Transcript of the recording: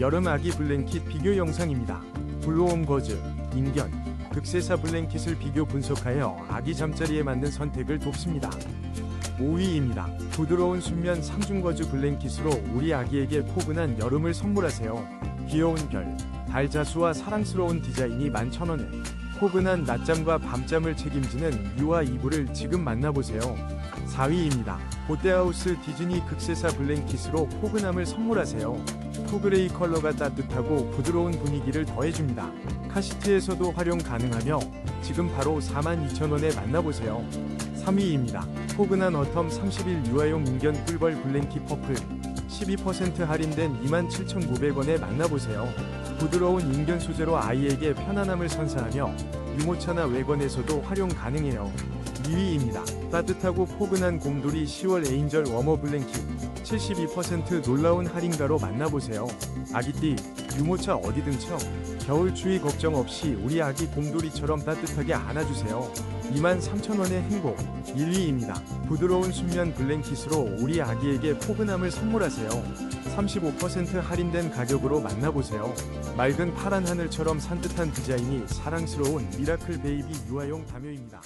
여름 아기 블랭킷 비교 영상입니다. 블루온 거즈, 인견, 극세사 블랭킷을 비교 분석하여 아기 잠자리에 맞는 선택을 돕습니다. 5위입니다. 부드러운 순면 상중거즈 블랭킷으로 우리 아기에게 포근한 여름을 선물하세요. 귀여운 별, 달자수와 사랑스러운 디자인이 11,000원에 포근한 낮잠과 밤잠을 책임지는 유아 이불을 지금 만나보세요. 4위입니다. 롯데하우스 디즈니 극세사 블랭킷으로 포근함을 선물하세요. 토그레이 컬러가 따뜻하고 부드러운 분위기를 더해줍니다. 카시트에서도 활용 가능하며 지금 바로 42,000원에 만나보세요. 3위입니다. 포근한 어텀 30일 유아용 인견 꿀벌 블랭킷 퍼플 12% 할인된 27,900원에 만나보세요. 부드러운 인견 소재로 아이에게 편안함을 선사하며 유모차나 외관에서도 활용 가능해요. 2위입니다. 따뜻하고 포근한 곰돌이 10월 에인절 워머 블랭킷 72% 놀라운 할인가로 만나보세요. 아기띠, 유모차 어디든 쳐. 겨울 추위 걱정 없이 우리 아기 곰돌이처럼 따뜻하게 안아주세요. 23,000원의 행복 1위입니다. 부드러운 순면 블랭킷으로 우리 아기에게 포근함을 선물하세요. 35% 할인된 가격으로 만나보세요. 맑은 파란 하늘처럼 산뜻한 디자인이 사랑스러운 미라클 베이비 유아용 담요입니다.